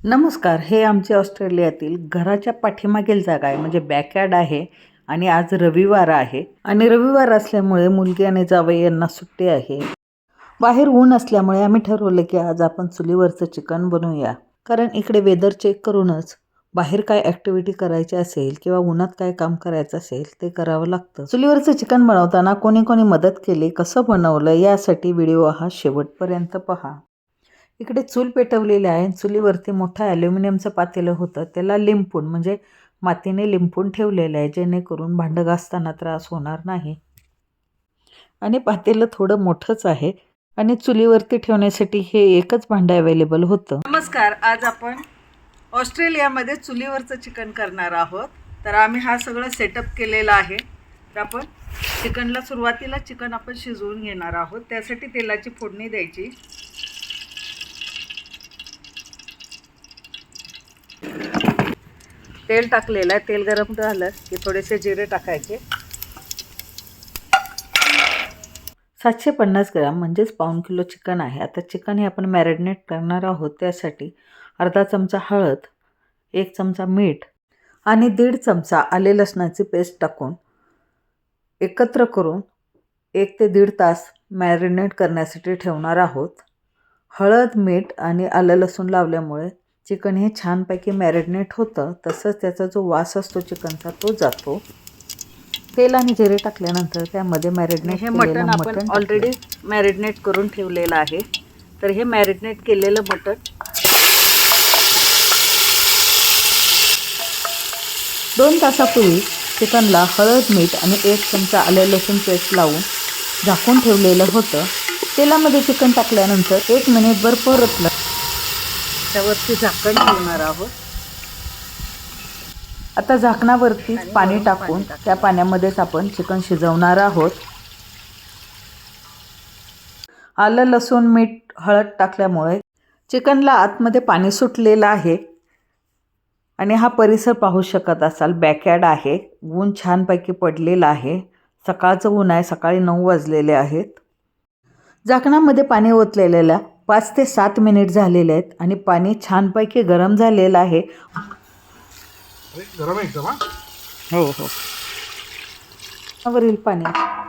नमस्कार हे आमचे ऑस्ट्रेलियातील घराच्या पाठीमागील जागा आहे म्हणजे बॅकयार्ड आहे आणि आज रविवार आहे. आणि रविवार असल्यामुळे मुलगी आणि जावई यांना सुट्टी आहे. बाहेर ऊन असल्यामुळे आम्ही ठरवलं की आज आपण चुलीवरचं चिकन बनवूया. कारण इकडे वेदर चेक करूनच बाहेर काय ॲक्टिव्हिटी करायची असेल किंवा उन्हात काय काम करायचं असेल ते करावं लागतं. चुलीवरचं चिकन बनवताना कोणी कोणी मदत केली कसं बनवलं यासाठी व्हिडिओ हा शेवटपर्यंत पहा. इकडे चूल पेटवलेली आहे. चुलीवरती मोठं ॲल्युमिनियमचं पातेलं होतं. त्याला लिंपून म्हणजे मातीने लिंपून ठेवलेलं आहे जेणेकरून भांडं घासताना त्रास होणार नाही. आणि पातेलं थोडं मोठंच आहे आणि चुलीवरती ठेवण्यासाठी हे एकच भांडं अवेलेबल होतं. नमस्कार. आज आपण ऑस्ट्रेलियामध्ये चुलीवरचं चिकन करणार आहोत. तर आम्ही हा सगळं सेटअप केलेला आहे. तर आपण चिकनला सुरुवातीला चिकन आपण शिजवून घेणार आहोत. त्यासाठी तेलाची फोडणी द्यायची. तेल टाकलेलं आहे तेल गरम झालं की थोडेसे जिरे टाकायचे. सातशे पन्नास ग्राम म्हणजेच पाऊण किलो चिकन आहे. आता चिकन हे आपण मॅरिनेट करणार आहोत त्यासाठी अर्धा चमचा हळद एक चमचा मीठ आणि दीड चमचा आले लसणाची पेस्ट टाकून एकत्र करून एक ते दीड तास मॅरिनेट करण्यासाठी ठेवणार आहोत. हळद मीठ आणि आलं लसूण लावल्यामुळे चिकन हे छानपैकी मॅरिनेट होतं तसंच त्याचा जो वास असतो चिकनचा तो जातो. तेल आणि जिरे टाकल्यानंतर त्यामध्ये मॅरिनेट हे मटण आपण ऑलरेडी मॅरिनेट करून ठेवलेलं आहे. तर हे मॅरिनेट केलेलं मटण. दोन तासापूर्वी चिकनला हळद मीठ आणि एक चमचा आले लसूण पेस्ट लावून झाकून ठेवलेलं होतं. तेलामध्ये चिकन टाकल्यानंतर एक मिनिटभर परतलं. त्यावरती झाकण ठेवणार आहोत. आता झाकणावरती पाणी टाकून. त्या पाण्यामध्येच आपण चिकन शिजवणार आहोत. आलं लसूण मीठ हळद टाकल्यामुळे चिकनला आतमध्ये पाणी सुटलेलं आहे. आणि हा परिसर पाहू शकत असाल बॅकयार्ड आहे ऊन छानपैकी पडलेलं आहे. सकाळचं ऊन आहे सकाळी नऊ वाजलेले आहेत. झाकणामध्ये पाणी ओतलेल्या पाच ते सात मिनिट झालेले आहेत आणि पाणी छानपैकी गरम झालेलं आहे. गरम आहे एकदम हा? हो हो. वरील पाणी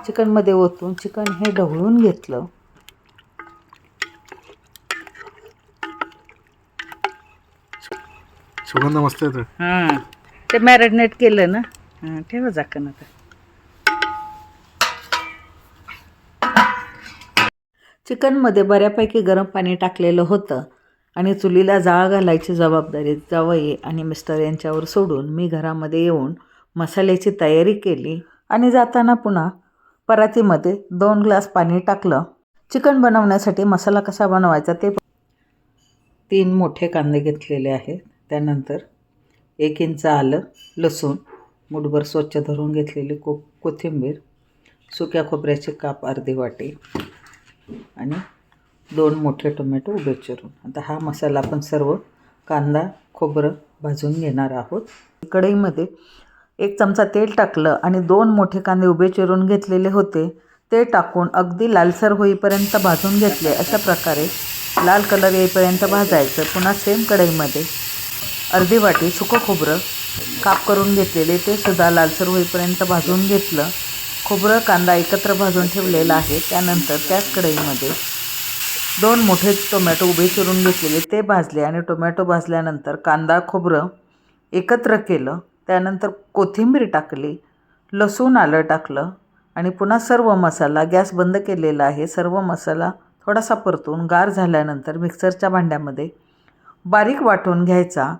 चिकनमध्ये ओतून चिकन हे ढवळून घेतलं. सुगंध मस्त येतो हां. ते मॅरिनेट केलं ना? हां ठेवा झाकण आता. चिकनमध्ये बऱ्यापैकी गरम पाणी टाकलेलं होतं आणि चुलीला जाळ घालायची जबाबदारी जावई आणि मिस्टर यांच्यावर सोडून मी घरामध्ये येऊन मसाल्याची तयारी केली आणि जाताना पुन्हा परातीमध्ये दोन ग्लास पाणी टाकलं. चिकन बनवण्यासाठी मसाला कसा बनवायचा ते तीन मोठे कांदे घेतलेले आहेत. त्यानंतर एक इंच आलं लसूण मुठभर स्वच्छ धरून घेतलेली को कोथिंबीर सुक्या खोबऱ्याचे काप अर्धी वाटी आणि दोन मोठे टोमॅटो उभे चिरून. आता हा मसाला आपण सर्व कांदा खोबरं भाजून घेणार आहोत. कढईमध्ये एक चमचा तेल टाकलं आणि दोन मोठे कांदे उभे चिरून घेतलेले होते. ते टाकून अगदी लालसर होईपर्यंत भाजून घेतले. अशा प्रकारे लाल कलर येईपर्यंत भाजायचं. पुन्हा सेम कढईमध्ये अर्धी वाटी सुकं खोबरं काप करून घेतलेले. ते सुद्धा लालसर होईपर्यंत भाजून घेतलं. खोबरं कांदा एकत्र भाजून ठेवलेला आहे. त्यानंतर त्याच कढईमध्ये दोन मोठे टोमॅटो उभे चिरून घेतलेले ते भाजले आणि टोमॅटो भाजल्यानंतर कांदा खोबरं एकत्र केलं. त्यानंतर कोथिंबीर टाकली लसूण आलं टाकलं आणि पुन्हा सर्व मसाला गॅस बंद केलेला आहे. सर्व मसाला थोडासा परतून गार झाल्यानंतर मिक्सरच्या भांड्यामध्ये बारीक वाटून घ्यायचा.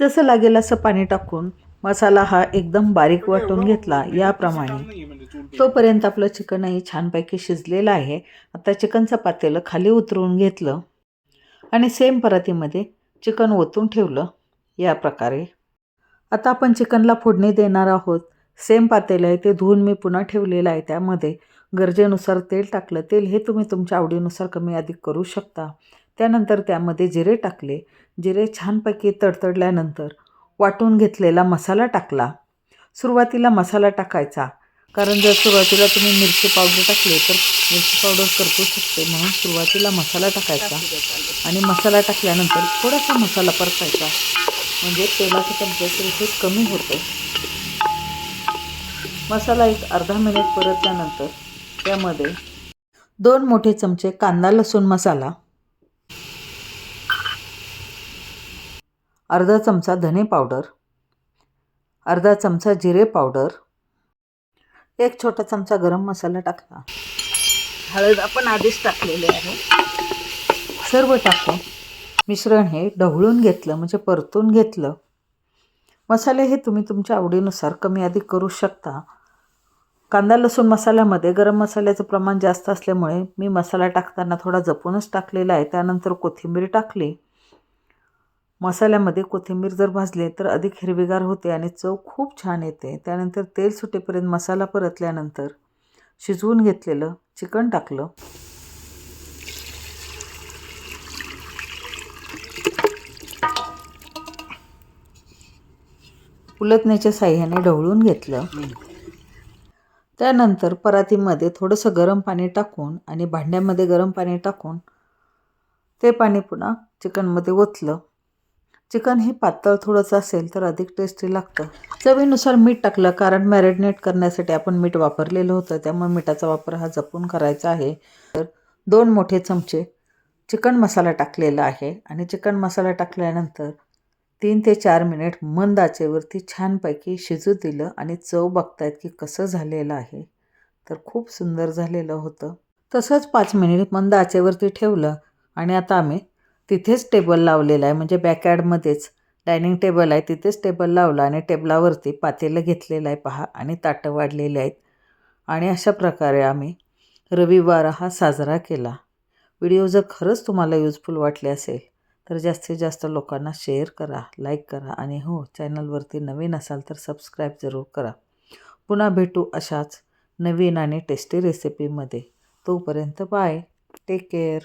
जसं लागेल असं पाणी टाकून मसाला हा एकदम बारीक वाटून घेतला. याप्रमाणे तोपर्यंत आपलं चिकनही छानपैकी शिजलेलं आहे. आता चिकनचं पातेलं खाली उतरवून घेतलं. आणि सेम परातीमध्ये चिकन ओतून ठेवलं. या प्रकारे. आता आपण चिकनला फोडणी देणार आहोत. सेम पातेलं आहे. ते धुवून मी पुन्हा ठेवलेलं आहे. त्यामध्ये गरजेनुसार तेल टाकलं. तेल हे तुम्ही तुमच्या आवडीनुसार कमी अधिक करू शकता. त्यानंतर त्यामध्ये जिरे टाकले. जिरे छानपैकी तडतडल्यानंतर वाटून घेतलेला मसाला टाकला. सुरुवातीला मसाला टाकायचा. कारण जर सुरुवातीला तुम्ही मिरची पावडर टाकली तर मिरची पावडर करपू शकते. म्हणून सुरुवातीला मसाला टाकायचा आणि मसाला टाकल्यानंतर थोडासा मसाला परतायचा. म्हणजे तेलाचं टेम्परेचर हे कमी होतं. मसाला एक अर्धा मिनिट परतल्यानंतर त्यामध्ये दोन मोठे चमचे कांदा लसूण मसाला अर्धा चमचा धने पावडर अर्धा चमचा जिरे पावडर एक छोटा चमचा गरम मसाला टाकला. हळद आपण आधीच टाकलेले आहे. सर्व टाकू मिश्रण हे ढवळून घेतलं म्हणजे परतून घेतलं. मसाले हे तुम्ही तुमच्या आवडीनुसार कमी अधिक करू शकता. कांदा लसूण मसाल्यामध्ये गरम मसाल्याचं प्रमाण जास्त असल्यामुळे मी मसाला टाकताना थोडा जपूनच टाकलेला आहे. त्यानंतर कोथिंबीर टाकली. मसाल्यामध्ये कोथिंबीर जर भाजली तर अधिक हिरवीगार होते आणि चव खूप छान येते. त्यानंतर तेल सुटेपर्यंत मसाला परतल्यानंतर शिजवून घेतलेलं चिकन टाकलं. उलटण्याच्या साह्याने ढवळून घेतलं. त्यानंतर परातीमध्ये थोडंसं गरम पाणी टाकून आणि भांड्यामध्ये गरम पाणी टाकून ते पाणी पुन्हा चिकनमध्ये ओतलं. चिकन हे पातळ थोडंसं असेल तर अधिक टेस्टी लागतं. चवीनुसार मीठ टाकलं कारण मॅरिनेट करण्यासाठी आपण मीठ वापरलेलं होतं त्यामुळे मिठाचा वापर हा जपून करायचा आहे. तर दोन मोठे चमचे चिकन मसाला टाकलेला आहे आणि चिकन मसाला टाकल्यानंतर तीन ते चार मिनिट मंद आचेवरती छानपैकी शिजू दिलं आणि चव बघतायत की कसं झालेलं आहे. तर खूप सुंदर झालेलं होतं. तसंच पाच मिनिट मंद आचेवरती ठेवलं आणि आता आम्ही तिथेच टेबल लावलेला आहे. म्हणजे बॅकयार्डमध्येच डायनिंग टेबल आहे. तिथेच टेबल लावला आणि टेबलावरती पातेलं घेतलेलं आहे पहा. आणि ताटं वाढलेली आहेत. आणि अशा प्रकारे आम्ही रविवार हा साजरा केला. व्हिडिओ जर खरंच तुम्हाला युजफुल वाटले असेल तर जास्तीत जास्त लोकांना शेअर करा लाईक करा आणि हो चॅनलवरती नवीन असाल तर सबस्क्राईब जरूर करा. पुन्हा भेटू अशाच नवीन आणि टेस्टी रेसिपीमध्ये. तोपर्यंत बाय. Take care.